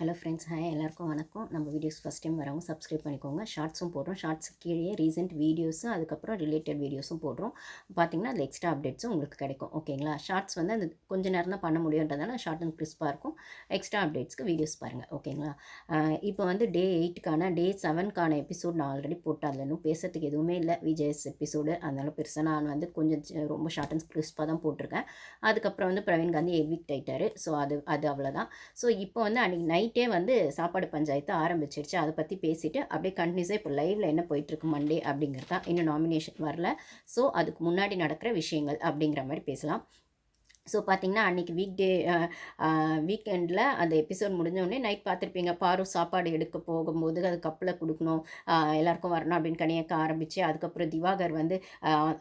Hello friends hi எல்லாருக்கும் வணக்கம். நம்ம வீடியோஸ் ஃபஸ்ட் டைம் வரவங்க சப்ஸ்கிரைப் பண்ணிக்கோங்க. ஷார்ட்ஸும் போடுறோம். ஷார்ட்ஸ் கீழே ரீசெண்ட் வீடியோஸும் அதுக்கப்புறம் ரிலேட்டட் வீடியோஸும் போடுறோம். பார்த்திங்கன்னா அதில் எக்ஸ்ட்ரா அப்டேட்ஸும் உங்களுக்கு கிடைக்கும். ஓகேங்களா ஷார்ட்ஸ் வந்து அந்த கொஞ்சம் நேரம் தான் பண்ண முடியுன்றதால ஷார்ட் அண்ட் கிறிஸ்பாக இருக்கும். எக்ஸ்ட்ரா அப்டேட்ஸ்க்கு வீடியோஸ் பாருங்கள் ஓகேங்களா இப்போ வந்து டே எயிட்டுக்கான டே செவன்க்கான எபிசோட் நான் ஆல்ரெடி போட்டேன் அதில் இன்னும் பேசுறதுக்கு எதுவுமே இல்லை. விஜய்ஸ் எபிசோடு அதனால பெருசாக நான் வந்து கொஞ்சம் ரொம்ப ஷார்ட் அண்ட் கிறிஸ்பாக தான் போட்டிருக்கேன். அதுக்கப்புறம் வந்து பிரவீன் காந்தி எவிக்ட் ஆயிட்டாரு. ஸோ அது அது அவ்வளோதான் ஸோ இப்போ வந்து அன்றைக்கி நைட்டே வந்து சாப்பாடு பஞ்சாயத்து ஆரம்பிச்சிருச்சு. அதை பற்றி பேசிட்டு அப்படியே கண்டினியூஸாக இப்போ லைவில் என்ன போயிட்டுருக்கு மண்டே அப்படிங்கிறது தான் இன்னும் நாமினேஷன் வரல. ஸோ அதுக்கு முன்னாடி நடக்கிற விஷயங்கள் அப்படிங்கிற மாதிரி பேசலாம். ஸோ பார்த்தீங்கன்னா அன்றைக்கி வீக் டே வீக்கெண்டில் அந்த எபிசோட் முடிஞ்சோடனே நைட் பார்த்துருப்பீங்க பாரு சாப்பாடு எடுக்க போகும்போது அது கப்பில் கொடுக்கணும். எல்லாருக்கும் வரணும் அப்படின்னு கனியாக்க ஆரம்பித்து அதுக்கப்புறம் திவாகர் வந்து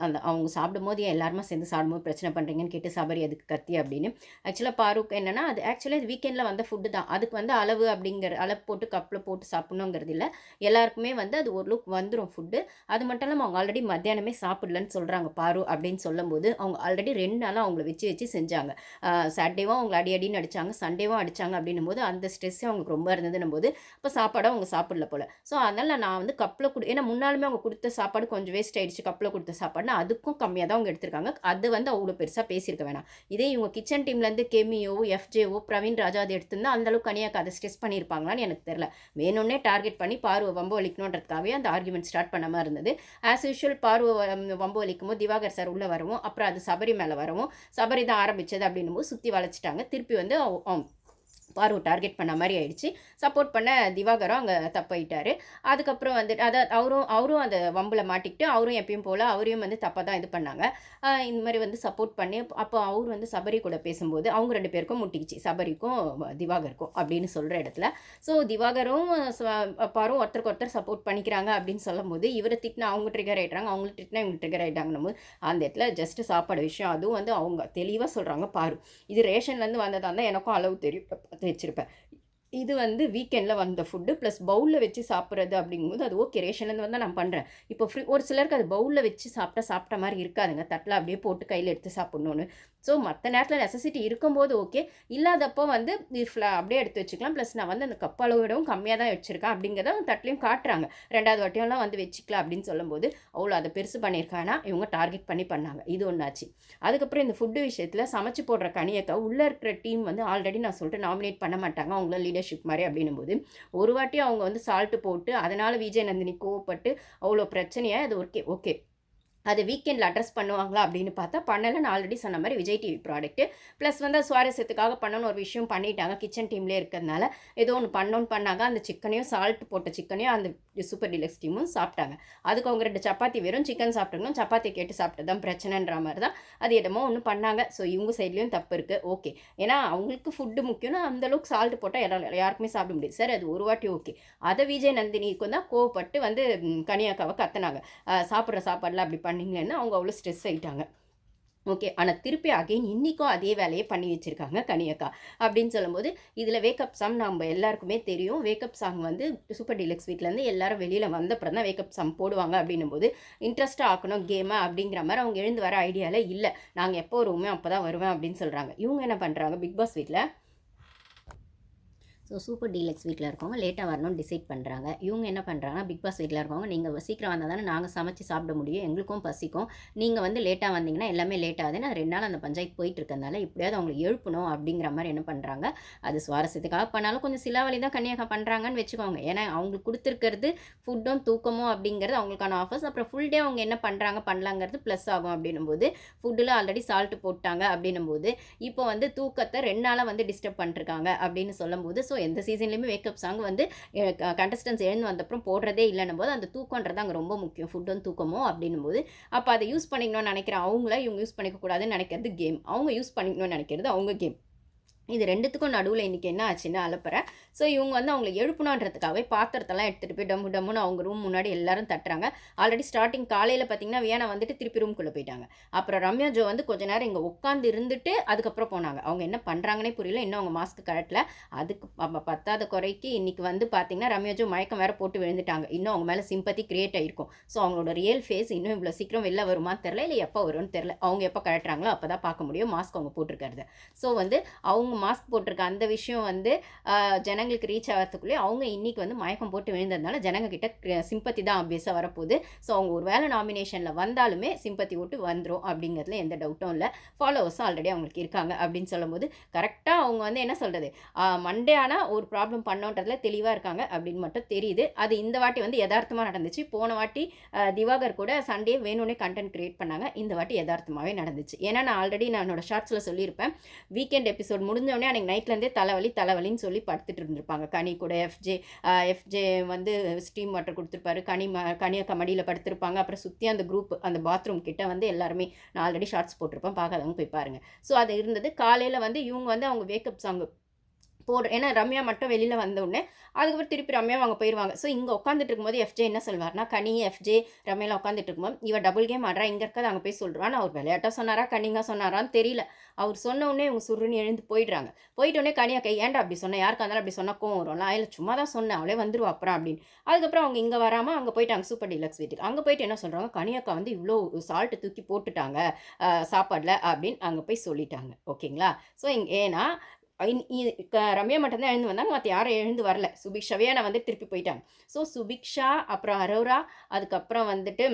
அந்த அவங்க சாப்பிடும்போது எல்லாருமே சேர்ந்து சாப்பிடும்போது பிரச்சனை பண்ணுறீங்கன்னு கேட்டு சபரி அதுக்கு கத்தி அப்படின்னு. ஆக்சுவலாக பாருக்கு என்னென்னா அது ஆக்சுவலாக இது வீக்கெண்டில் வந்த ஃபுட்டு தான். அதுக்கு வந்து அளவு அப்படிங்கிற அளவு போட்டு கப்பில் போட்டு சாப்பிட்ணுங்கிறது இல்லை. எல்லாருக்குமே வந்து அது ஒரு லுக் வந்துடும் ஃபுட்டு அது மட்டும் இல்லாமல் அவங்க ஆல்ரெடி மத்தியானமே சாப்பிடலன்னு சொல்கிறாங்க பாரு அப்படின்னு சொல்லும்போது அவங்க ஆல்ரெடி ரெண்டு நாளாக அவங்கள வச்சு வச்சு செஞ்சாங்க. சாட்டர்டேவும் அவங்க அடி அடின்னு அடிச்சாங்க. சண்டேவும் அடிச்சாங்க அப்படின்னும் போது அந்த ஸ்ட்ரெஸ்ஸே அவங்களுக்கு ரொம்ப இருந்ததுன்னும் போது இப்போ சாப்பாடும் அவங்க சாப்பிடல போல. ஸோ அதனால் நான் வந்து கப்பில் கொடு ஏன்னா முன்னாலுமே அவங்க கொடுத்த சாப்பாடு கொஞ்சம் வேஸ்ட் ஆயிடுச்சு. கப்பில் கொடுத்த சாப்பாடுனா அதுக்கும் கம்மியாக தான் அவங்க எடுத்திருக்காங்க. அது வந்து அவ்வளோ பெருசாக பேசியிருக்க வேணாம். இதே இவங்க கிச்சன் டீம்லேருந்து கெமியோ எஃப்ஜேஓ பிரவீன் ராஜா அது எடுத்திருந்தா அந்த அளவுக்கு கனியாக்கு அதை ஸ்ட்ரெஸ் பண்ணியிருப்பாங்களான்னு எனக்கு தெரியல. வேணும்னே டார்கெட் பண்ணி பார்வை வம்பு வலிக்கணுன்றதுக்காகவே அந்த ஆர்குமெண்ட் ஸ்டார்ட் பண்ண மாதிரி இருந்தது. ஆஸ் யூஷுவல் பார்வை வம்பு வலிக்கும் போது திவாகர் சார் உள்ளே வரவும். அப்புறம் அது சபரி மேலே வரவும். சபரி தான் ஆரம்பித்தது அப்படின்னும் போது சுற்றி வளைச்சிட்டாங்க. திருப்பி வந்து அவ- பார்வை டார்கெட் பண்ண மாதிரி ஆயிடுச்சு. சப்போர்ட் பண்ண திவாகரும் அங்கே தப்பாயிட்டாரு. அதுக்கப்புறம் வந்து அதை அவரும் அவரும் அந்த வம்பில் மாட்டிக்கிட்டு அவரும் எப்பயும் போல் அவரையும் வந்து தப்பாக தான் இது பண்ணாங்க. இந்த மாதிரி வந்து சப்போர்ட் பண்ணி அப்போ அவர் வந்து சபரி கூட பேசும்போது அவங்க ரெண்டு பேருக்கும் முட்டிக்கிச்சு. சபரிக்கும் திவாகருக்கும் அப்படின்னு சொல்கிற இடத்துல. ஸோ திவாகரும் பாரும் ஒருத்தருக்கு ஒருத்தர் சப்போர்ட் பண்ணிக்கிறாங்க அப்படின்னு சொல்லும்போது இவரை திட்டினா அவங்க ட்ரிகர் ஆகிட்டாங்க அவங்கள திட்டினா இவங்க ட்ரிகர் ஆகிட்டாங்கன்னு போது அந்த இடத்துல ஜஸ்ட் சாப்பாடு விஷயம் அதுவும் வந்து அவங்க தெளிவாக சொல்கிறாங்க பாரு. இது ரேஷன்லேருந்து வந்ததா இருந்தால் எனக்கும் அளவு தெரியும். பார்த்து வச்சுருப்பேன். இது வந்து வீக்கெண்டில் வந்த ஃபுட்டு ப்ளஸ் பவுலில் வச்சு சாப்பிட்றது அப்படிங்கும்போது அது ஓகே ரேஷன்லேருந்து வந்தால் நான் பண்ணுறேன் இப்போ ஃப்ரீ ஒரு சிலருக்கு அது பவுலில் வச்சு சாப்பிட்டா சாப்பிட்ட மாதிரி இருக்காதுங்க. தட்டில் அப்படியே போட்டு கையில் எடுத்து சாப்பிட்ணுன்னு ஸோ மற்ற நேரத்தில் நெசசிட்டி இருக்கும்போது ஓகே இல்லாதப்போ வந்து இது அப்படியே எடுத்து வச்சுக்கலாம். ப்ளஸ் நான் வந்து அந்த கப் அளவிடவும் கம்மியாக தான் வச்சுருக்கேன் அப்படிங்கிறத அவங்க தட்டிலையும் காட்டுறாங்க. ரெண்டாவது வாட்டியெல்லாம் வந்து வச்சுக்கலாம் அப்படின்னு சொல்லும்போது அவ்வளோ அதை பெருசு பண்ணியிருக்காங்கன்னா இவங்க டார்கெட் பண்ணி பண்ணாங்க. இது ஒன்றாச்சு அதுக்கப்புறம் இந்த ஃபுட்டு விஷயத்தில் சமைச்சு போடுற கனியக்கா உள்ளே இருக்கிற டீம் வந்து ஆல்ரெடி நான் சொல்லிட்டு நாமினேட் பண்ண மாட்டாங்க. அவங்கள லீடர்ஷிப் மாதிரி அப்படின்னும் போது ஒரு வாட்டி அவங்க வந்து சால்ட்டு போட்டு அதனால் விஜய் நந்தினி கோவப்பட்டு அவ்வளோ பிரச்சனையாக அது ஓகே ஓகே அது வீக்கெண்டில் அட்ரஸ் பண்ணுவாங்களா அப்படின்னு பார்த்தா பண்ணலை நான் ஆல்ரெடி சொன்ன மாதிரி விஜய் டிவி ப்ராடக்ட்டு ப்ளஸ் வந்து சுவாரஸ்யத்துக்காக பண்ணணும்னு ஒரு விஷயம் பண்ணிட்டாங்க கிச்சன் டீம்லேயே இருக்கிறதுனால. ஏதோ ஒன்று பண்ணோன்னு பண்ணாங்க அந்த சிக்கனையும் சால்ட் போட்ட சிக்கனையும் அந்த சூப்பர் டிலக்ஸ் டீமும் சாப்பிட்டாங்க. அதுக்கு அவங்க ரெண்டு சப்பாத்தி வெறும் சிக்கன் சாப்பிட்டுக்கணும் சப்பாத்தி கேட்டு சாப்பிட்டு தான் பிரச்சனைன்ற மாதிரி தான் அது இடமோ ஒன்று பண்ணாங்க. ஸோ இவங்க சைட்லேயும் தப்பு இருக்குது ஓகே ஏன்னா அவங்களுக்கு ஃபுட்டு முக்கியம்னா அந்தளவுக்கு சால்ட் போட்டால் எல்லா யாருக்குமே சாப்பிட முடியாது. சார் அது ஒரு வாட்டி ஓகே அதை விஜய் நந்தினிக்கும் தான் கோவப்பட்டு வந்து கனியாக்காவை கத்துனாங்க. சாப்பிட்ற சாப்பாடில் அப்படி பண்ண பண்ணீங்களேன்னு அவங்க அவ்வளோ ஸ்ட்ரெஸ் ஆயிட்டாங்க. ஓகே ஆனால் திருப்பி அகைன் இன்றைக்கும் அதே வேலையை பண்ணி வச்சுருக்காங்க கனியக்கா. அப்படின்னு சொல்லும்போது இதில் வேக்கப் சாங் நம்ம எல்லாருக்குமே தெரியும். வேக்கப் சாங் வந்து சூப்பர் டீலக்ஸ் வீட்டிலேருந்து எல்லாரும் வெளியில் வந்தப்புறம் தான் வேக்கப் சாங் போடுவாங்க அப்படின்னும் போது இன்ட்ரெஸ்ட்டாக ஆக்கணும் கேமை அப்படிங்கிற மாதிரி அவங்க எழுந்து வர ஐடியாவில் இல்லை. நாங்கள் எப்போ வருவோமே அப்போ தான் வருவேன் அப்படின்னு சொல்கிறாங்க இவங்க என்ன பண்ணுறாங்க பிக் பாஸ் வீட்டில் ஸோ சூப்பர் டீலக்ஸ் வீட்டில் இருக்கவங்க லேட்டாக வரணும்னு டிசைட் பண்ணுறாங்க இவங்க என்ன பண்ணுறாங்கன்னா பிக் பாஸ் வீட்டில் இருக்கவங்க நீங்கள் சீக்கிரம் வந்தால் தானே நாங்கள் சமைச்சு சாப்பிட முடியும் எங்களுக்கும் பசிக்கும். நீங்கள் வந்து லேட்டாக வந்தீங்கன்னா எல்லாமே லேட்டாகுது ஆகுதுன்னு ரெண்டு நாள் அந்த பஞ்சாயத்து போயிட்டு இருக்கனால எப்படியாவது அவங்களை எழுப்பணும் அப்படிங்கிற மாதிரி என்ன பண்ணுறாங்க அது சுவாரஸ்யத்துக்காக பண்ணாலும் கொஞ்சம் சிலாவளி தான் கன்னியாக பண்ணுறாங்கன்னு வச்சுக்கோங்க. ஏன்னா அவங்களுக்கு கொடுத்துருக்கிறது ஃபுட்டும் தூக்கமும் அப்படிங்கிறது அவங்களுக்கான ஆஃபர்ஸ் அப்புறம் ஃபுல் டே அவங்க என்ன பண்ணுறாங்க பண்ணலாங்கிறது ப்ளஸ் ஆகும் அப்படின்னும் போது ஃபுட்டில் ஆல்ரெடி சால்ட் போட்டாங்க அப்படின்னும் போது இப்போ வந்து தூக்கத்தை ரெண்டு நாளாக வந்து டிஸ்டர்ப் பண்ணிருக்காங்க அப்படின்னு சொல்லும்போது ஸோ எந்த சீசன்லையுமே வேக்கப் சாங் வந்து கண்டஸ்டன்ஸ் எழுந்து வந்தப்புறம் போடுறதே இல்லைன்னும் போது அந்த தூக்கன்றது அங்கே ரொம்ப முக்கியம். ஃபுட்டும் தூக்கமும் அப்படின்னும் போது அப்போ அதை யூஸ் பண்ணிக்கணும்னு நினைக்கிற அவங்கள இவங்க யூஸ் பண்ணிக்க கூடாதுன்னு நினைக்கிறது கேம் அவங்க யூஸ் பண்ணிக்கணும்னு நினைக்கிறது அவங்க கேம் இது ரெண்டுத்துக்கும் நடுவில் இன்றைக்கி என்ன ஆச்சுன்னு அலப்புறேன். ஸோ இவங்க வந்து அவங்கள எழுப்பணுன்றதுக்காகவே பாத்திரத்தெல்லாம் எடுத்துகிட்டு போய் டம்மு டம்முன்னு அவங்க ரூம் முன்னாடி எல்லாரும் தட்டுறாங்க. ஆல்ரெடி ஸ்டார்டிங் காலையில் பார்த்தீங்கன்னா வியானா வந்துட்டு திருப்பி ரூம்குள்ளே போயிட்டாங்க. அப்புறம் ரம்யா ஜோ வந்து கொஞ்ச நேரம் இங்கே உட்காந்து இருந்துட்டு அதுக்கப்புறம் போனாங்க. அவங்க என்ன பண்ணுறாங்கன்னே புரியல. இன்னும் அவங்க மாஸ்க் கழட்டல. அதுக்கு பத்தாத குறைக்கு இன்றைக்கி வந்து பார்த்தீங்கன்னா ரம்யா ஜோ மயக்கம் வேறு போட்டு விழுந்துட்டாங்க. இன்னும் அவங்க மேலே சிம்பத்தி கிரியேட் ஆகிருக்கும் ஸோ அவங்களோட ரியல் ஃபேஸ் இன்னும் இவ்வளோ சீக்கிரம் வெளில வருமா தெரில இல்லை எப்போ வரும்னு தெரில அவங்க எப்போ கழட்டுறாங்களோ அப்போ தான் பார்க்க முடியும். மாஸ்க் அவங்க போட்டிருக்கிறது. ஸோ வந்து அவங்க மாஸ்க் போட்டிருக்க அந்த விஷயம் வந்து ஜனங்களுக்கு ரீச் ஆகிறதுக்குள்ளே அவங்க இன்னைக்கு வந்து மயக்கம் போட்டு விழுந்ததுனால ஜனங்க கிட்ட சிம்பத்தி தான் ஆப்வியஸாக வரப்போகுது. ஸோ அவங்க ஒரு வேலை நாமினேஷனில் வந்தாலுமே சிம்பத்தி ஓட்டு வந்துடும் அப்படிங்கிறதுல எந்த டவுட்டும் இல்லை. ஃபாலோவர்ஸும் ஆல்ரெடி அவங்களுக்கு இருக்காங்க அப்படின்னு சொல்லும்போது கரெக்டாக அவங்க வந்து என்ன சொல்கிறது மண்டே ஆனால் ஒரு ப்ராப்ளம் பண்ணோன்றதுல தெளிவாக இருக்காங்க அப்படின்னு மட்டும் தெரியுது. அது இந்த வாட்டி வந்து யதார்த்தமாக நடந்துச்சு. போன வாட்டி திவாகர் கூட சண்டே வேணும்னே கண்டென்ட் கிரியேட் பண்ணாங்க. இந்த வாட்டி யதார்த்தமாகவே நடந்துச்சு. ஏன்னா நான் ஆல்ரெடி நான் என்னோட ஷார்ட்ஸில் சொல்லியிருப்பேன். வீக்கெண்ட் எபிசோட் முடிஞ்சோடனே அன்றைக்கி நைட்லேருந்தே தலைவலி தலைவலின்னு சொல்லி படுத்துட்டு இருந்திருப்பாங்க. கனி கூட எஃப்ஜே எஃப்ஜே வந்து ஸ்டீம் வாட்டர் கொடுத்துருப்பாரு. கனி ம கனியக்கா மடியில் படுத்திருப்பாங்க. அப்புறம் சுற்றி அந்த குரூப் அந்த பாத்ரூம் கிட்டே வந்து எல்லாருமே நான் ஆல்ரெடி ஷார்ட்ஸ் போட்டிருப்பேன். பார்க்காதவங்க போய் பாருங்க. ஸோ அது இருந்தது. காலையில் வந்து இவங்க வந்து அவங்க வேக்கப் சாங் போடுற ஏன்னா ரம்யா மட்டும் வெளியில் வந்த உடனே அதுக்கப்புறம் திருப்பி ரம்யா அவங்க போயிடுவாங்க ஸோ இங்கே உட்காந்துட்டு இருக்கும்போது எஃப்ஜே என்ன சொல்வார்னா கனி எஃப்ஜே ரம்யாவில் உட்காந்துட்டு இருக்கும்போது இவன் டபுள் கேம் ஆடுறா இங்கே இருக்காது அங்கே போய் சொல்கிறான்னு அவர் விளையாட்டாக சொன்னாரா கனிங்க சொன்னாரான்னு தெரியல. அவர் சொன்ன உடனே இவங்க சுருன்னு எழுந்து போயிடுறாங்க. போயிட்டோடனே கனியா கை ஏன்டா அப்படி சொன்னேன் யாருக்கா இருந்தாலும் அப்படி சொன்னக்கும் கோவம் வரும்ல அதில் சும்மா தான் சொன்னேன். அவளே வந்துருவா அப்புறம் அப்படின்னு. அதுக்கப்புறம் அவங்க இங்கே வராமல் அங்கே போயிட்டாங்க சூப்பர் டீலக்ஸ் வீட்டுக்கு. அங்கே போயிட்டு என்ன சொல்கிறாங்க கனியாக்கா வந்து இவ்வளோ சால்ட்டு தூக்கி போட்டுட்டாங்க சாப்பாடில் அப்படின்னு அங்கே போய் சொல்லிட்டாங்க. ஓகேங்களா? ஸோ இங்கே ஏன்னா ரம்யா மட்டும்தான் எழுந்து வந்தாங்க. மற்ற யாரும் எழுந்து வரல. சுபிக்ஷாவே நான் வந்து திருப்பி போயிட்டாங்க. ஸோ சுபிக்ஷா அப்புறம் அரோரா அதுக்கப்புறம் வந்துட்டு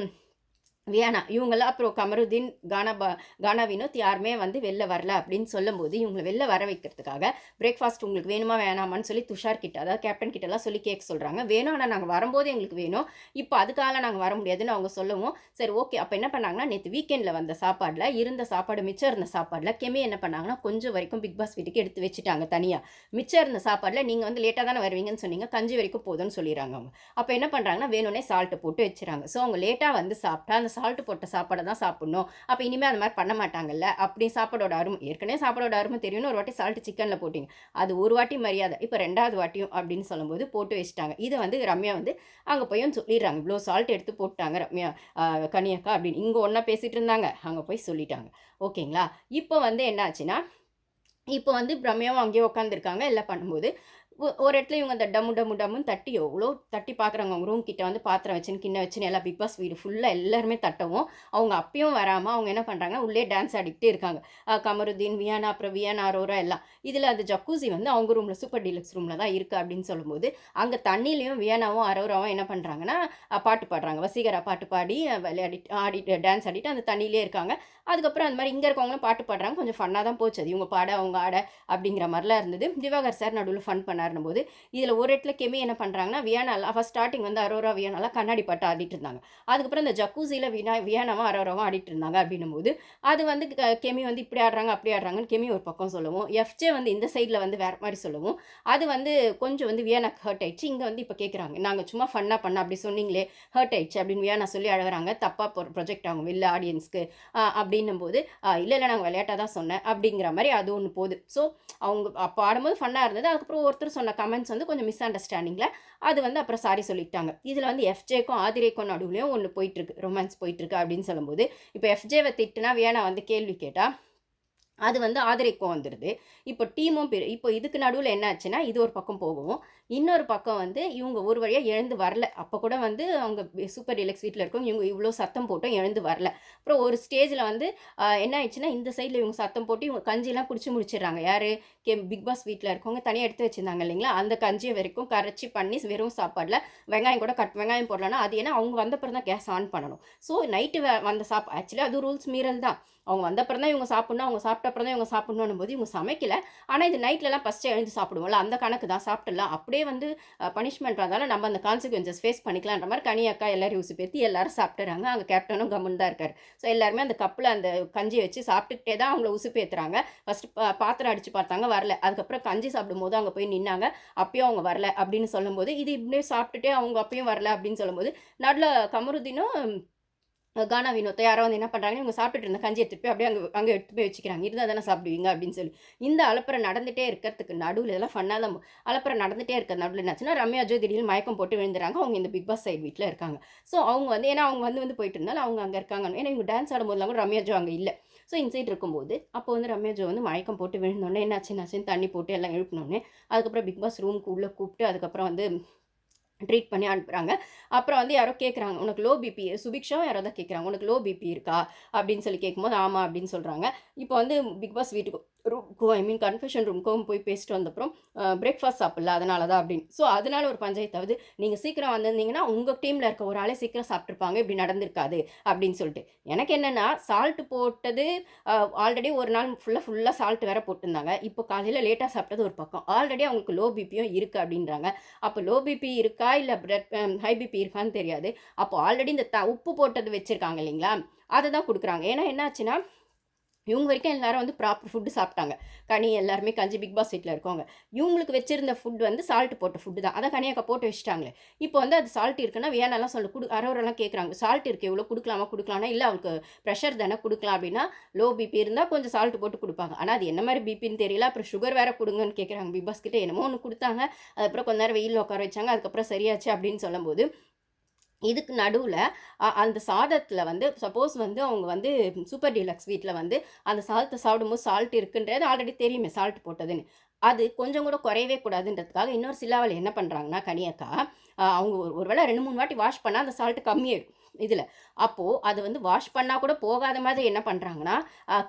வியானா இவங்கெல்லாம் அப்புறம் கமருதீன் கானா பா கானா வினோத் யாருமே வந்து வெளில வரல அப்படின்னு சொல்லும்போது இவங்களை வெளில வர வைக்கிறதுக்காக பிரேக்ஃபாஸ்ட் உங்களுக்கு வேணுமா வேணாமான்னு சொல்லி துஷார் கிட்ட அதாவது கேப்டன் கிட்டலாம் சொல்லி கேட்க சொல்கிறாங்க வேணும் ஆனால் நாங்கள் வரும்போது எங்களுக்கு வேணும். இப்போ அதுக்காக நாங்கள் வர முடியாதுன்னு அவங்க சொல்லவும். சரி ஓகே அப்போ என்ன பண்ணாங்கன்னா நேற்று வீக்கெண்டில் வந்த சாப்பாடில் இருந்த சாப்பாடு மிச்சம் இருந்த சாப்பாடில் கெமி என்ன பண்ணாங்கன்னா கொஞ்சம் வரைக்கும் பிக் பாஸ் வீட்டுக்கு எடுத்து வச்சுட்டாங்க தனியாக மிச்சம் இருந்த சாப்பாடில் நீங்கள் வந்து லேட்டாக தானே வருவீங்கன்னு சொன்னீங்க கஞ்சி வரைக்கும் போதும்னு சொல்லிடுறாங்க அவங்க. அப்போ என்ன பண்ணுறாங்கன்னா வேணும்னே சால்ட்டு போட்டு வச்சுறாங்க. ஸோ அவங்க லேட்டாக வந்து சாப்பிட்டா அந்த சால்ட்டு போட்ட சாப்பாடை தான் சாப்பிட்ணும். அப்போ இனிமேல் அந்த மாதிரி பண்ண மாட்டாங்கல்ல? அப்படி சாப்பாடோட அருமை. ஏற்கனவே சாப்பாடோட அருமை தெரியும்னு ஒரு வாட்டி சால்ட்டு சிக்கனில் போட்டிங்க. அது ஒரு வாட்டி மரியாதை. இப்போ ரெண்டாவது வாட்டியும் அப்படின்னு சொல்லும்போது போட்டு வச்சுட்டாங்க. இதை வந்து ரம்யா வந்து அங்கே போயும் சொல்லிடுறாங்க. இவ்வளோ சால்ட் எடுத்து போட்டாங்க ரம்யா. கனியக்கா அப்படின்னு. இங்கே ஒன்றா பேசிகிட்டு இருந்தாங்க. அங்கே போய் சொல்லிட்டாங்க. ஓகேங்களா? இப்போ வந்து என்ன ஆச்சுன்னா இப்போ வந்து ரம்யாவும் அங்கேயே உட்காந்துருக்காங்க எல்லாம் பண்ணும்போது ஒரு இடத்துல இவங்க அந்த டம்மு டம்மு டம்முன்னு தட்டி எவ்வளோ தட்டி பார்க்குறாங்க அவங்க ரூம் கிட்ட வந்து பாத்திரம் வச்சுன்னு கிண்ண வச்சுன்னு எல்லாம் பிக் பாஸ் வீடு ஃபுல்லாக எல்லாருமே தட்டவும் அவங்க அப்பயும் வராமல் அவங்க என்ன பண்ணுறாங்கன்னா உள்ளே டான்ஸ் ஆடிக்கிட்டே இருக்காங்க. கமருதீன் வியானா அப்புறம் வியானா அரோரா எல்லாம். இதில் அந்த ஜக்கூசி வந்து அவங்க ரூமில் சூப்பர் டீலக்ஸ் ரூமில் தான் இருக்குது அப்படின்னு சொல்லும்போது அங்கே தண்ணிலையும் வியானாவும் அரோராவும் என்ன பண்ணுறாங்கன்னா பாட்டு பாடுறாங்க. வசீகரா பாட்டு பாடி விளையாடிட்டு ஆடிட்டு டான்ஸ் ஆடிட்டு அந்த தண்ணியிலே இருக்காங்க. அதுக்கப்புறம் அந்த மாதிரி இங்கே இருக்கவங்களும் பாட்டு பாடுறாங்க. கொஞ்சம் ஃபன்னாக தான் போச்சு. அது இவங்க பாட அவங்க ஆட அப்படிங்கிற மாதிரிலாம் இருந்தது. திவாகர் சார் நடுவில் ஃபன் பண்ணாருன்னும் போது இதில் ஒரு இடத்துல கெமி என்ன பண்ணுறாங்கன்னா வியானாலாம் ஃபஸ்ட் ஸ்டார்டிங் வந்து அரோரா வியானாலாம் கண்ணாடி பாட்டு ஆடிட்டு இருந்தாங்க. அதுக்கப்புறம் இந்த ஜக்கூசியில் வினா வியானாவும் அரோராவும் ஆடிட்டு இருந்தாங்க அப்படின்னும் போது அது வந்து க- கெமி வந்து இப்படி ஆடுறாங்க அப்படி ஆடுறாங்கன்னு கெமி ஒரு பக்கம் சொல்லவும். எஃப்ஜே வந்து இந்த சைடில் வந்து வேறு மாதிரி சொல்லவும். அது வந்து கொஞ்சம் வந்து வியானாக்கு ஹர்ட் ஆயிடுச்சு. இங்கே வந்து இப்போ கேட்குறாங்க நாங்கள் சும்மா ஃபன்னாக பண்ண அப்படி சொன்னீங்களே ஹர்ட் ஆயிடுச்சு அப்படின்னு வியானா சொல்லி அழகிறாங்க. தப்பாக ப்ரொஜெக்ட் ஆகும் வெளில ஆடியன்ஸ்க்கு அப்படின்னும் போது இல்லை இல்லை நாங்கள் விளையாட்டாக தான் சொன்னேன். அப்படிங்கிற மாதிரி அது ஒன்று போகுது. ஸோ அவங்க அப்போ ஆடும்போது ஃபன்னாக இருந்தது. அதுக்கப்புறம் ஒருத்தர் சொன்ன கமெண்ட்ஸ் வந்து கொஞ்சம் மிஸ் அண்டர்ஸ்டாண்டிங்கில் அது வந்து அப்புறம் சாரி சொல்லிட்டாங்க. இதில் வந்து எஃப்ஜேக்கும் ஆதிரேக்கும் நடுவுலையும் ஒன்று போயிட்டுருக்கு ரொமான்ஸ் போயிட்டுருக்கு அப்படின்னு சொல்லும்போது இப்போ எஃப்ஜேவை திட்டுனா வேணா வந்து கேள்வி கேட்டால் அது வந்து ஆதரிக்கும் வந்துடுது இப்போ டீமும் பிரி இப்போ இதுக்கு நடுவில் என்ன ஆச்சுன்னா இது ஒரு பக்கம் போகும். இன்னொரு பக்கம் வந்து இவங்க ஒரு வழியாக எழுந்து வரல. அப்போ கூட வந்து அவங்க சூப்பர் ரிலாக்ஸ் வீட்டில் இருக்கவங்க இவங்க இவ்வளோ சத்தம் போட்டும் எழுந்து வரல. அப்புறம் ஒரு ஸ்டேஜில் வந்து என்ன ஆயிடுச்சுன்னா இந்த சைடில் இவங்க சத்தம் போட்டு இவங்க கஞ்சிலாம் குடிச்சு முடிச்சிடுறாங்க. யார்? கே பிக் பாஸ் வீட்டில் இருக்கவங்க தனியாக எடுத்து வச்சிருந்தாங்க இல்லைங்களா? அந்த கஞ்சியை வரைக்கும் கரைச்சி பண்ணி வெறும் சாப்பாடில் வெங்காயம் கூட கட் வெங்காயம் போடலன்னா அது ஏன்னா அவங்க வந்தப்புறம் தான் கேஸ் ஆன் பண்ணணும். ஸோ நைட்டு வந்த சாப்பாடு ஆக்சுவலி அது ரூல்ஸ் மீறல் தான். அவங்க வந்தப்புறம் தான் இவங்க சாப்பிட்ணும். அவங்க சாப்பிட்ட அப்புறம் தான் இவங்க சாப்பிடணும் போது இவங்க சமைக்கல. ஆனால் இது நைட்லலாம் ஃபஸ்ட்டு எழுந்து சாப்பிடுவோம்ல அந்த கணக்கு தான் சாப்பிட்டுலாம் அப்படியே வந்து பனிஷ்மெண்ட் வந்தாலும் நம்ம அந்த கான்சிக்வன்சஸ் ஃபேஸ் பண்ணிக்கலான்ற மாதிரி கனி அக்கா எல்லாரும் யூஸ் பேத்தி எல்லாரும் சாப்பிட்டுறாங்க. அங்கே கேப்டனும் கம்முன்னு தான் இருக்கார். ஸோ எல்லாருமே அந்த கப்பில் அந்த கஞ்சி வச்சு சாப்பிட்டுக்கிட்டே தான் அவங்கள உசுப்பேத்துறாங்க. ஃபஸ்ட்டு பாத்திரம் அடித்து பார்த்தாங்க வரல. அதுக்கப்புறம் கஞ்சி சாப்பிடும்போது அங்கே போய் நின்னாங்க. அப்பயும் அவங்க வரல அப்படின்னு சொல்லும்போது இது இப்படியே சாப்பிட்டுட்டே அவங்க அப்பயும் வரல அப்படின்னு சொல்லும்போது நடுவில் கமருதீனும் கானா வினோத்தை யாரோ வந்து என்ன பண்ணுறாங்க இவங்க சாப்பிட்டுட்டு இருந்த கஞ்சி எடுத்துட்டு போய் அப்படியே அங்கே அங்கே எடுத்து போய் வச்சுக்கிறாங்க. இருந்தால் தானே சாப்பிடுவீங்க அப்படின்னு சொல்லி. இந்த அலப்பறை நடந்துகிட்டே இருக்கிறதுக்கு நடுவில் இதெல்லாம் ஃபன்னாக தான் அலப்பறை நடந்துகிட்டே இருக்கிற நடுவில் என்னாச்சுன்னா ரம்யா ஜோ திடீர்னு மயக்கம் போட்டு விழுந்துறாங்க அவங்க இந்த பிக் பாஸ் சைடு வீட்டில் இருக்காங்க. ஸோ அவங்க வந்து ஏன்னா அவங்க வந்து வந்து போயிட்டு இருந்தாலும் அவங்க அங்கே இருக்காங்க. ஏன்னா இவங்க டான்ஸ் ஆடும்போதுலாம் கூட ரம்யா ஜோ அங்கே இல்லை. ஸோ இன்சைட் இருக்கும்போது அப்போ வந்து ரம்யா ஜோ வந்து மயக்கம் போட்டு விழுந்தோடனே என்னாச்சு என்னாச்சுன்னு தண்ணி போட்டு எல்லாம் எழுப்பினோடனே அதுக்கப்புறம் பிக் பாஸ் ரூமுக்கு உள்ளே கூப்பிட்டு அதுக்கப்புறம் வந்து ட்ரீட் பண்ணி அனுப்புகிறாங்க அப்புறம் வந்து யாரோ கேட்குறாங்க உனக்கு லோ பிபி சுபிக்ஷாவும் யாரோ தான் கேட்குறாங்க உனக்கு லோ பிபி இருக்கா? அப்படின்னு சொல்லி கேட்கும்போது ஆமாம் அப்படின்னு சொல்கிறாங்க இப்போ வந்து பிக் பாஸ் வீட்டுக்கு ரூம்க்கோ ஐ மீன் கன்ஃபெஷன் ரூம்க்கும் போய் பேசிட்டு வந்தப்புறம் பிரேக்ஃபாஸ்ட் சாப்பிடல அதனால தான் அப்படின்னு. ஸோ அதனால ஒரு பஞ்சாயத்தாவது நீங்கள் சீக்கிரம் வந்திருந்தீங்கன்னா உங்கள் டீமில் இருக்க ஒரு ஆளே சீக்கிரம் சாப்பிட்ருப்பாங்க இப்படி நடந்திருக்காது அப்படின்னு சொல்லிட்டு. எனக்கு என்னென்னா சால்ட்டு போட்டது ஆல்ரெடி ஒரு நாள் ஃபுல்லாக ஃபுல்லாக சால்ட் வேற போட்டிருந்தாங்க. இப்போ காலையில் லேட்டாக சாப்பிட்டது ஒரு பக்கம். ஆல்ரெடி அவங்களுக்கு லோ பிபியும் இருக்குது அப்படின்றாங்க. அப்போ லோ பிபி இருக்கா இல்லை பிளட் ஹை பிபி இருக்கான்னு தெரியாது. அப்போ ஆல்ரெடி இந்த த உப்பு போட்டது வச்சுருக்காங்க இல்லைங்களா? அதை தான் கொடுக்குறாங்க. ஏன்னா என்னாச்சுன்னா இவங்க வரைக்கும் எல்லாரும் வந்து ப்ராப்பர் ஃபுட்டு சாப்பிட்டாங்க. கனி எல்லாருமே கஞ்சி பிக் பாஸ் வீட்டில் இருக்கவங்க. இவங்களுக்கு வச்சிருந்த ஃபுட் வந்து சால்ட் போட்ட ஃபுட்டு தான். அதை கனியாக்கா போட்டு வச்சுட்டாங்களே. இப்போ வந்து அது சால்ட் இருக்குன்னா வேணாலாம் சொல்லு. கொடு அறவரெல்லாம் கேட்குறாங்க சால்ட் இருக்குது எவ்வளோ கொடுக்கலாமா? கொடுக்கலாம்னா இல்லை அவங்களுக்கு ப்ரெஷர் தானே கொடுக்கலாம் அப்படின்னா லோ பிபி இருந்தால் கொஞ்சம் சால்ட் போட்டு கொடுப்பாங்க. ஆனால் அது என்ன மாதிரி பிபின்னு தெரியல. அப்புறம் சுகர் வேறு கொடுங்கன்னு கேட்குறாங்க பிக் பாஸ் கிட்டே என்னமோ ஒன்று கொடுத்தாங்க. அதுக்கப்புறம் கொஞ்ச நேரம் வெயில் உட்கார வச்சாங்க. அதுக்கப்புறம் சரியாச்சு அப்படின்னு சொல்லும்போது இதுக்கு நடுவில் அந்த சாதத்தில் வந்து சப்போஸ் வந்து அவங்க வந்து சூப்பர் டீலக்ஸ் வீட்டில் வந்து அந்த சாதத்தை சாப்பிடும்போது சால்ட் இருக்குன்றது ஆல்ரெடி தெரியுமே சால்ட் போட்டதுன்னு. அது கொஞ்சம் கூட குறையவே கூடாதுன்றதுக்காக இன்னொரு சிலாவில் என்ன பண்ணுறாங்கன்னா கனியக்கா அவங்க ஒரு ஒருவேளை ரெண்டு மூணு வாட்டி வாஷ் பண்ணால் அந்த சால்ட்டு கம்மியாயிடும். இதில். அப்போது அது வந்து வாஷ் பண்ணால் கூட போகாத மாதிரி என்ன பண்ணுறாங்கன்னா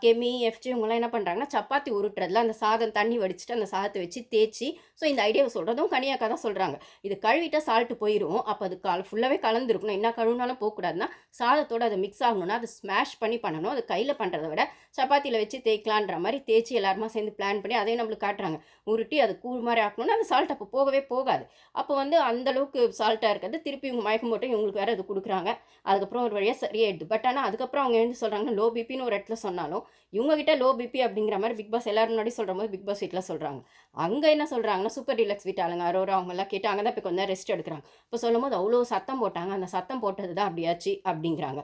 கெமி எஃப்ஜி இவங்கலாம் என்ன பண்ணுறாங்கன்னா சப்பாத்தி உருட்டுறதுல அந்த சாதம் தண்ணி வடிச்சிட்டு அந்த சாதத்தை வச்சு தேய்ச்சி ஸோ இந்த ஐடியாவை சொல்கிறதும் கனியாக்கா தான் சொல்கிறாங்க இது கழுவிட்டால் சால்ட்டு போயிடும் அப்போ அது கால் ஃபுல்லாகவே கலந்துருக்கணும் என்ன கழுவினாலும் போகக்கூடாதுன்னா சாதத்தோடு அதை மிக்ஸ் ஆகணும்னா அதை ஸ்மாஷ் பண்ணி பண்ணணும். அது கையில் பண்ணுறத விட சப்பாத்தியில் வச்சு தேய்க்கலான்ற மாதிரி தேய்ச்சி எல்லாருமா சேர்ந்து பிளான் பண்ணி அதையும் நம்மளுக்கு காட்டுறாங்க. உருட்டி அது கூழ் மாதிரி ஆக்கணும்னா அந்த சால்ட் அப்போ போகவே போகாது. அப்போ வந்து அந்தளவுக்கு சால்ட்டாக இருக்கிறது. திருப்பி இவங்க மயக்கம் போட்டு இவங்களுக்கு வேறு இது கொடுக்குறாங்க. அதுக்கப்புறம் ஒரு வழியாக சரியாயிடுது பட் ஆனால் அதுக்கப்புறம் அவங்க எழுந்து சொல்கிறாங்க லோ பிபின்னு ஒரு இடத்துல சொன்னாலும் இவங்ககிட்ட லோ பிபி அப்படிங்கிற மாதிரி பிக் பாஸ் எல்லாரும் முன்னாடி சொல்கிற போது பிக் பாஸ் வீட்டில் சொல்கிறாங்க அங்கே என்ன சொல்கிறாங்கன்னா சூப்பர் டீலக்ஸ் வீட்டு ஆளுங்க அரோரா அவங்கெல்லாம் கேட்டு அங்கே தான் இப்போ கொஞ்சம் ரெஸ்ட் எடுக்கிறாங்க. இப்போ சொல்லும் போது அவ்வளோ சத்தம் போட்டாங்க. அந்த சத்தம் போட்டது தான் அப்படியாச்சு அப்படிங்கிறாங்க.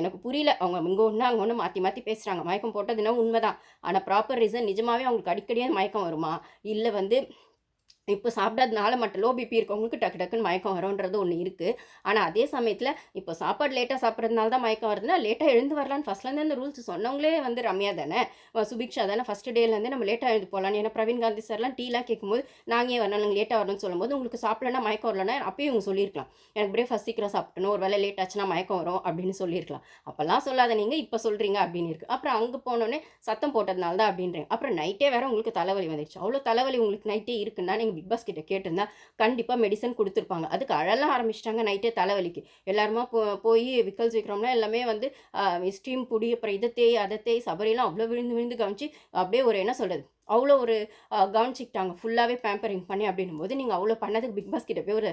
எனக்கு புரியல. அவங்க இங்கே ஒன்று அங்கே ஒன்று மாற்றி மாற்றி பேசுகிறாங்க மயக்கம் போட்டதுன்னா உண்மைதான். ஆனால் ப்ராப்பர் ரீசன் நிஜமாகவே அவங்களுக்கு அடிக்கடியே மயக்கம் வருமா? இல்லை வந்து இப்போ சாப்பிடாதனால மட்டும் லோ பிபி இருக்கவங்களுக்கு டக்கு டக்குன்னு மயக்கம் வரும்ன்றது ஒன்று இருக்குது ஆனால் அதே சமயத்தில் இப்போ சாப்பாடு லேட்டாக சாப்பிட்றதுனால தான் மயக்கம் வருதுன்னா லேட்டாக எழுந்து வரலான்னு ஃபஸ்ட்லேருந்து அந்த ரூல்ஸ் சொன்னவங்களே வந்து ரம்யா தானே? சுபிக்ஷா தானே ஃபஸ்ட் டேலேருந்து நம்ம லேட்டாக எழுந்து போகலான்னு ஏன்னா பிரவீன் காந்தி சார்லாம் டீலாம் கேட்கும்போது நாங்கள் ஏன் வரணும்? லேட்டாக வரணும்னு சொல்லும்போது உங்களுக்கு சாப்பிடலன்னா மயக்கம் வரலன்னா அப்பயும் இவங்க சொல்லியிருக்கலாம். எனக்கு பிரேக்ஃபாஸ்ட் சீக்கிரம் சாப்பிட்டணும் ஒரு வேலை லேட் ஆச்சுன்னா மயக்கம் வரும் அப்படின்னு சொல்லியிருக்கலாம். அப்போல்லாம் சொல்லாத நீங்கள் இப்போ சொல்கிறீங்க அப்படின்னு இருக்குது அப்புறம் அங்கே போனோடனே சத்தம் போட்டதுனால தான் அப்படின்றேன். அப்புறம் நைட்டே வேறு உங்களுக்கு தலைவலி வந்துடுச்சு அவ்வளோ தலைவலி உங்களுக்கு நைட்டே இருக்குன்னா நீங்கள் பிக் பாஸ் கிட்ட கேட்டிருந்தா கண்டிப்பாக மெடிசன் கொடுத்துருப்பாங்க. அதுக்கு அழலாம் ஆரம்பிச்சிட்டாங்க. நைட்டே தலைவலிக்கு. எல்லாருமா போ போய் விக்கல்ஸ் விற்கிறோம்னா எல்லாமே வந்து ஸ்டீம் புடி அப்புறம் இதை தேய் அதை தேய் சபரியெல்லாம் அவ்வளோ விழுந்து விழுந்து கவனிச்சு அப்படியே ஒரு என்ன சொல்கிறது அவ்வளோ ஒரு கவனிச்சிக்கிட்டாங்க. ஃபுல்லாகவே பேம்பரிங் பண்ணி அப்படின்னும் போது நீங்கள் அவ்வளோ பண்ணதுக்கு பிக் பாஸ் கிட்ட போய் ஒரு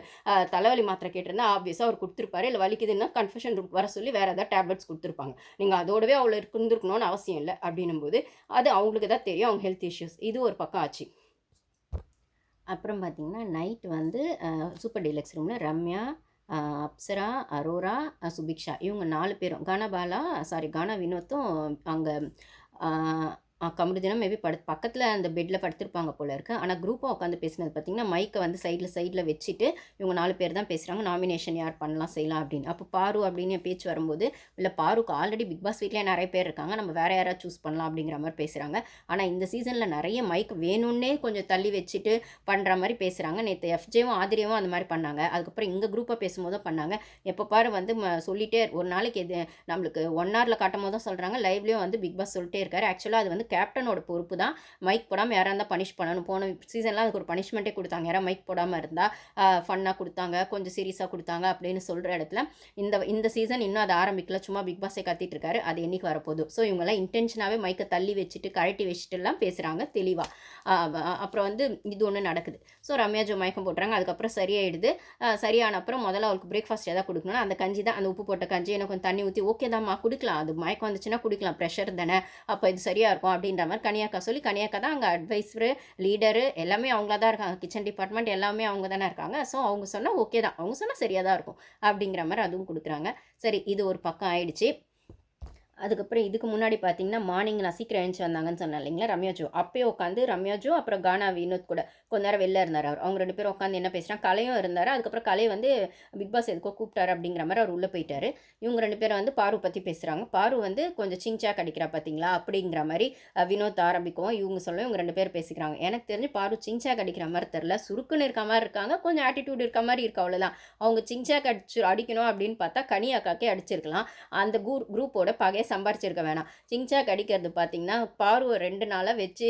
தலைவலி மாத்திரை கேட்டிருந்தா ஆப்வியஸாக அவர் கொடுத்துருப்பாரு. இல்லை வலிக்குதுன்னா கன்ஃபெஷன் ரூம் வர சொல்லி வேறு ஏதாவது டேப்லெட்ஸ் கொடுத்துருப்பாங்க. நீங்கள் அதோடவே அவ்வளோ இருந்துருக்கணும்னு அவசியம் இல்லை அப்படின்னும் போது அது அவங்களுக்கு தான் தெரியும். அவங்க ஹெல்த் இஷ்யூஸ் இது ஒரு பக்கம் ஆச்சு. அப்புறம் பார்த்திங்கன்னா நைட் வந்து சூப்பர் டீலக்ஸ் ரூமில் ரம்யா அப்சரா அரோரா சுபிக்ஷா இவங்க நாலு பேரும். கனபாலா சாரி கன வினோத்தும் அங்கே கமருதினம் மேபி படு பக்கத்தில் அந்த பெட்டில் படுத்திருப்பாங்க போல இருக்கு. ஆனால் குரூப்பாக உட்காந்து பேசினது பார்த்தீங்கன்னா மைக்கை வந்து சைடில் சைடில் வச்சுட்டு இவங்க நாலு பேர் தான் பேசுகிறாங்க நாமினேஷன் யார் பண்ணலாம் செய்யலாம் அப்படின்னு. அப்போ பாரு அப்படின்னு பேச்சு வரும்போது இல்லை பாருக்கு ஆல்ரெடி பிக் பாஸ் வீட்லேயே நிறைய பேர் இருக்காங்க. நம்ம வேறு யாராவது சூஸ் பண்ணலாம் அப்படிங்கிற மாதிரி பேசுகிறாங்க ஆனால் இந்த சீசனில் நிறைய மைக் வேணும்னே கொஞ்சம் தள்ளி வச்சுட்டு பண்ணுற மாதிரி பேசுகிறாங்க நேற்று எஃப்ஜேவும் ஆதிரியவும் அந்த மாதிரி பண்ணாங்க. அதுக்கப்புறம் இங்கே குரூப்பாக பேசும்போதும் பண்ணாங்க. எப்போ பாரு வந்து சொல்லிட்டே ஒரு நாளைக்கு எது நம்மளுக்கு ஒன் ஹவரில் காட்டும் போதும் சொல்கிறாங்க லைவ்லேயும் வந்து பிக் பாஸ் சொல்லிட்டே இருக்காரு. ஆக்சுவலாக அது வந்து கேப்டனோட பொறுப்பு தான் மைக் போடாமல் யாராக இருந்தால் பனிஷ் பண்ணணும். போன சீசன்லாம் அதுக்கு ஒரு பனிஷ்மெண்ட்டே கொடுத்தாங்க. யாராவது மைக் போடாமல் இருந்தால் ஃபன்னாக கொடுத்தாங்க கொஞ்சம் சீரியஸாக கொடுத்தாங்க அப்படின்னு சொல்கிற இடத்துல இந்த இந்த சீசன் இன்னும் அதை ஆரம்பிக்கல. சும்மா பிக் பாஸே கத்திட்டு இருக்காரு. அது என்னைக்கு வரப்போகுது? ஸோ இவங்கெல்லாம் இன்டென்ஷனாகவே மைக்கை தள்ளி வச்சுட்டு கழட்டி வச்சுட்டுலாம் பேசுகிறாங்க தெளிவாக அப்புறம் வந்து இது ஒன்று நடக்குது. ஸோ ரம்யா ஜோ மயக்கம் போட்டுறாங்க. அதுக்கப்புறம் சரியாயிடுது. சரியான அப்புறம் முதல்ல அவளுக்கு பிரேக்ஃபாஸ்ட் எதாவது கொடுக்கணும் அந்த கஞ்சி தான். அந்த உப்பு போட்ட கஞ்சி எனக்கு கொஞ்சம் தண்ணி ஊற்றி ஓகே தான்மா கொடுக்கலாம். அது மயக்கம் வந்துச்சுன்னா குடிக்கலாம். ப்ரெஷர் தானே. அப்போ இது சரியாக இருக்கும் அப்படின்ற மாதிரி கனியாக்கா சொல்லி கனியாக்கா தான் அங்கே அட்வைஸரு லீடரு எல்லாமே அவங்கள தான் இருக்காங்க. கிச்சன் டிபார்ட்மெண்ட் எல்லாமே அவங்க தானே இருக்காங்க. ஸோ அவங்க சொன்னால் ஓகே தான். அவங்க சொன்னால் சரியாக தான் இருக்கும். அப்படிங்கிற மாதிரி அதுவும் கொடுக்குறாங்க. சரி இது ஒரு பக்கம் ஆயிடுச்சு. அதுக்கப்புறம் இதுக்கு முன்னாடி பார்த்தீங்கன்னா மார்னிங் நான் சீக்கிரம் எழுந்து வந்தாங்கன்னு சொன்னேன் இல்லைங்களா ரம்யாஜோ. அப்பயே உட்காந்து ரம்யாஜோ அப்புறம் கானா வினோத் கூட கொஞ்ச நேரம் வெளில இருந்தார் அவர். அவங்க ரெண்டு பேரும் உட்காந்து என்ன பேசுகிறாங்க கலையும் இருந்தார். அதுக்கப்புறம் கலை வந்து பிக் பாஸ் எதுக்கோ கூப்பிட்டாரு அப்படிங்கிற மாதிரி அவர் உள்ளே போயிட்டாரு. இவங்க ரெண்டு பேரும் வந்து பாரு பற்றி பேசுகிறாங்க பாரு வந்து கொஞ்சம் சிங்சா கடிக்கிறா பார்த்தீங்களா அப்படிங்கிற மாதிரி வினோத் ஆரம்பிக்கவும் இவங்க சொல்ல இவங்க ரெண்டு பேர் பேசிக்கிறாங்க. எனக்கு தெரிஞ்சு பாரு சிங்சா கடிக்கிற மாதிரி தெரில சுருக்குன்னு இருக்க மாதிரி இருக்காங்க கொஞ்சம் ஆட்டிடியூட் இருக்க மாதிரி இருக்கா அவ்வளோதான் அவங்க சிங்சா கடிச்சு அடிக்கணும் அப்படின்னு பார்த்தா கனி அக்காக்கே அடிச்சிருக்கலாம். அந்த குரூ குரூப்போட பகை சம்பாரிச்சிருக்க வேணாம். சிங்சாக் அடிக்கிறது பார்த்தீங்கன்னா பார்வை ரெண்டு நாளாக வச்சு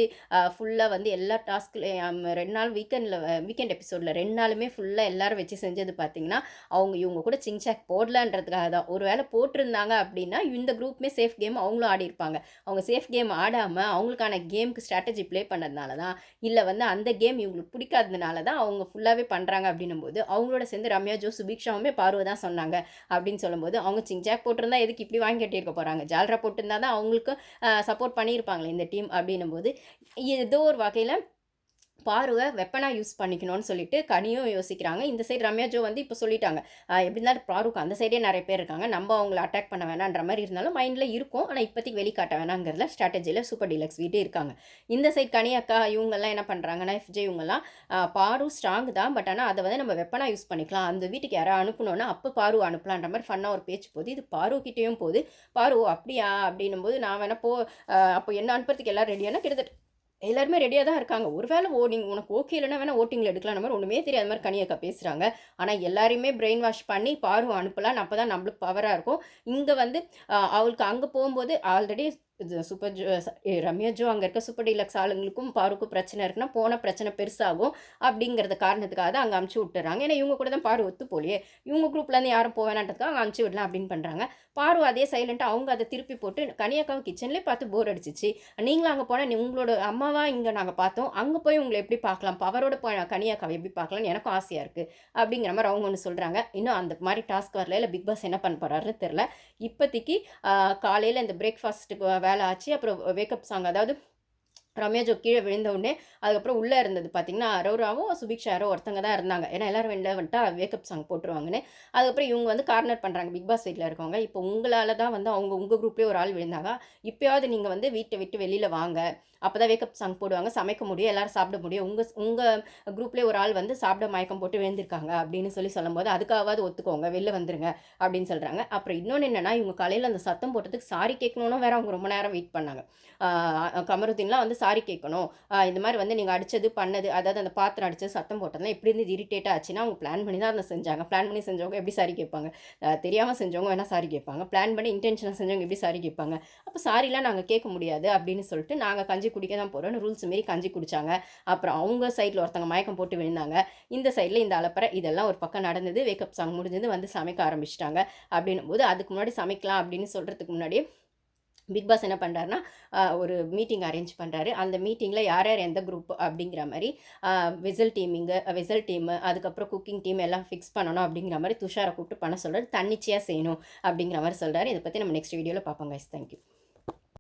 ஃபுல்லாக வந்து எல்லா டாஸ்க்லையும் ரெண்டு நாள் வீக்கெண்டில் வீக்கெண்ட் எபிசோடில் ரெண்டு நாளுமே ஃபுல்லாக எல்லாரும் வச்சு செஞ்சது பார்த்தீங்கன்னா அவங்க இவங்க கூட சிங்சாக் போடலான்றதுக்காக தான். ஒரு வேளை போட்டிருந்தாங்க அப்படின்னா இந்த குரூப்புமே சேஃப் கேம் அவங்களும் ஆடி இருப்பாங்க. அவங்க சேஃப் கேம் ஆடாமல் அவங்களுக்கான கேமுக்கு ஸ்ட்ராட்டஜி ப்ளே பண்ணதுனால தான் இல்லை வந்து அந்த கேம் இவங்களுக்கு பிடிக்காததுனால தான் அவங்க ஃபுல்லாகவே பண்ணுறாங்க அப்படின்னும் போது அவங்களோட சேர்ந்து ரம்யா ஜோ சுபிக்ஷாவுமே பார்வை தான் சொன்னாங்க அப்படின்னு சொல்லும்போது அவங்க சிங்சாக் போட்டிருந்தா எதுக்கு இப்படி வாங்கி கட்டியிருக்க போகிறாங்க ஜால்ரா போட்டிருந்தா தான் அவங்களுக்கு சப்போர்ட் பண்ணியிருப்பாங்களே இந்த டீம் அப்படின்னும் போது ஏதோ ஒரு வகையில் பார்வை வெப்பனாக யூஸ் பண்ணிக்கணும்னு சொல்லிட்டு கனியும் யோசிக்கிறாங்க. இந்த சைடு ரம்யா ஜோ வந்து இப்போ சொல்லிட்டாங்க. எப்படி இருந்தாலும் பாருக்கு அந்த சைடே நிறைய பேர் இருக்காங்க. நம்ம அவங்கள அட்டாக் பண்ண வேணான்ற மாதிரி இருந்தாலும் மைண்டில் இருக்கும். ஆனால் இப்போதைக்கு வெளிக்காட்ட வேணாங்கிறதுல ஸ்ட்ராட்டஜியில் சூப்பர் டீலக்ஸ் வீட்டு இருக்காங்க. இந்த சைடு கனி அக்கா இவங்கெல்லாம் என்ன பண்ணுறாங்கன்னா எஃப்ஜே இவங்கெல்லாம் பாரு ஸ்ட்ராங் தான். பட் ஆனால் அதை வந்து நம்ம வெப்பனாக யூஸ் பண்ணிக்கலாம். அந்த வீட்டுக்கு யாராவது அனுப்பணும்னா அப்போ பாரு அனுப்பலான்ற மாதிரி ஃபன்னாக ஒரு பேச்சு போகுது. இது பாரு கிட்டேயும் போகுது. பாரு அப்படியா? அப்படின்னும் போது நான் வேணா போ அப்போ என்ன அனுப்புறதுக்கு எல்லாம் ரெடியானா கிட்டத்தட்ட எல்லாருமே ரெடியாக தான் இருக்காங்க. ஒருவேளை ஓ நீங்கள் உனக்கு ஓகே இல்லைன்னா வேணால் ஓட்டிங்கில் எடுக்கலாம். மாதிரி ஒன்றுமே தெரியாத மாதிரி கனியக்கா பேசுகிறாங்க ஆனால் எல்லாரையுமே பிரெயின் வாஷ் பண்ணி பாரு அனுப்பலாம். அப்போ தான் நம்மளுக்கு பவராக இருக்கும். இங்கே வந்து அவளுக்கு அங்கே போகும்போது already super Joe Ramya Joe அங்கே இருக்க சூப்பர் டீலக்ஸ் ஆளுங்களுக்கும் பாருக்கும் பிரச்சனை இருக்குன்னா போன பிரச்சனை பெருசாகும் அப்படிங்கிறது காரணத்துக்காக தான் அங்கே அமுச்சு விட்டுறாங்க. ஏன்னா இவங்க கூட தான் பாரு ஒத்து போலியே. இவங்க குரூப்லேருந்து யாரும் போவேனான்றதுக்காக அங்கே அமுச்சு விடலாம் அப்படின்னு பண்ணுறாங்க பாரு அதே சைலண்ட்டாக அவங்க அதை திருப்பி போட்டு கனியாக்காவை கிச்சன்லேயே பார்த்து போர் அடிச்சிச்சு. நீங்களும் அங்கே போனால் உங்களோட அம்மாவா இங்கே நாங்கள் பார்த்தோம். அங்கே போய் உங்களை எப்படி பார்க்கலாம்? பவரோட போ கனியாக்காவை எப்படி பார்க்கலாம்னு எனக்கும் ஆசையாக இருக்குது அப்படிங்கிற மாதிரி அவங்க ஒன்று சொல்கிறாங்க இன்னும் அந்த மாதிரி டாஸ்க் வரல. இல்லை பிக் பாஸ் என்ன பண்ண போகிறாருன்னு தெரில இப்போதைக்கு காலையில் இந்த பிரேக்ஃபாஸ்ட்டுக்கு வேலை ஆச்சு. அப்புறம் வேக்கப் சாங் அதாவது ரம்யா ஜோ கீழே விழுந்த உடனே அதுக்கப்புறம் உள்ளே இருந்தது பார்த்தீங்கன்னா அரோராவும் சுபிக்ஷா யாரோ ஒருத்தங்க தான் இருந்தாங்க. ஏன்னா எல்லாரும் வெளில வந்துட்டா வேக்கப் சாங் போட்டுருவாங்கன்னு. அதுக்கப்புறம் இவங்க வந்து கார்னர் பண்ணுறாங்க பிக் பாஸ் வீட்டில் இருக்கவங்க. இப்போ உங்களால் தான் வந்து அவங்க உங்கள் குரூப்லேயே ஒரு ஆள் விழுந்தாங்க. இப்போயாவது நீங்கள் வந்து வீட்டை விட்டு வெளியில் வாங்க. அப்போ தான் வேக்கப் சாங் போடுவாங்க. சமைக்க முடியும் எல்லாரும் சாப்பிட முடியும். உங்கள் உங்கள் குரூப்லேயே ஒரு ஆள் வந்து சாப்பிட மயக்கம் போட்டு விழுந்திருக்காங்க அப்படின்னு சொல்லி சொல்லும்போது அதுக்காவது ஒத்துக்கோங்க வெளில வந்துருங்க அப்படின்னு சொல்கிறாங்க அப்புறம் இன்னொன்று என்னென்னா இவங்க காலையில் அந்த சத்தம் போட்டதுக்கு சாரி கேட்கணும்னு வேறு அவங்க ரொம்ப நேரம் வெயிட் பண்ணாங்க. கமருதீன்லாம் வந்து சாரி கேட்கணும். இந்த மாதிரி வந்து நீங்கள் அடித்தது பண்ணது அதாவது அந்த பாத்திரம் அடித்தது சத்தம் போட்டதுலாம் எப்படி இருந்து இரிட்டேட் ஆச்சுன்னா அவங்க பிளான் பண்ணி தான் அதை செஞ்சாங்க. பிளான் பண்ணி செஞ்சவங்க எப்படி சாரி கேட்பாங்க? தெரியாமல் செஞ்சவங்க வேணால் சாரி கேட்பாங்க. பிளான் பண்ணி இன்டென்ஷனாக செஞ்சவங்க எப்படி சாரி கேட்பாங்க? அப்போ சாரிலாம் நாங்கள் கேட்க முடியாது அப்படின்னு சொல்லிட்டு நாங்கள் கஞ்சி குடிக்க தான் போகிறோன்னு ரூல்ஸ் மாரி கஞ்சி குடிச்சாங்க. அப்புறம் அவங்க சைடில் ஒருத்தவங்க மயக்கம் போட்டு விழுந்தாங்க. இந்த சைடில் இந்த அலப்பறை இதெல்லாம் ஒரு பக்கம் நடந்தது. வேக்கப் சாங் முடிஞ்சது வந்து சமைக்க ஆரம்பிச்சிட்டாங்க. அப்படின்னும் போது அதுக்கு முன்னாடி சமைக்கலாம் அப்படின்னு சொல்கிறதுக்கு முன்னாடி பிக் பாஸ் என்ன பண்ணுறாருன்னா ஒரு மீட்டிங் அரேஞ்ச் பண்ணுறாரு அந்த மீட்டிங்கில் யார் யார் எந்த குரூப் அப்படிங்கிற மாதிரி விசில் டீமிங்கு விசில் டீமு அதுக்கப்புறம் குக்கிங் டீம் எல்லாம் ஃபிக்ஸ் பண்ணணும் அப்படிங்கிற மாதிரி துஷாரை கூப்பிட்டு பண்ண சொல்கிறாரு தன்னிச்சையாக செய்யணும் அப்படிங்கிற மாதிரி சொல்கிறாரு இதை பற்றி நம்ம நெக்ஸ்ட் வீடியோவில் பார்ப்போம் கைஸ் தேங்க்யூ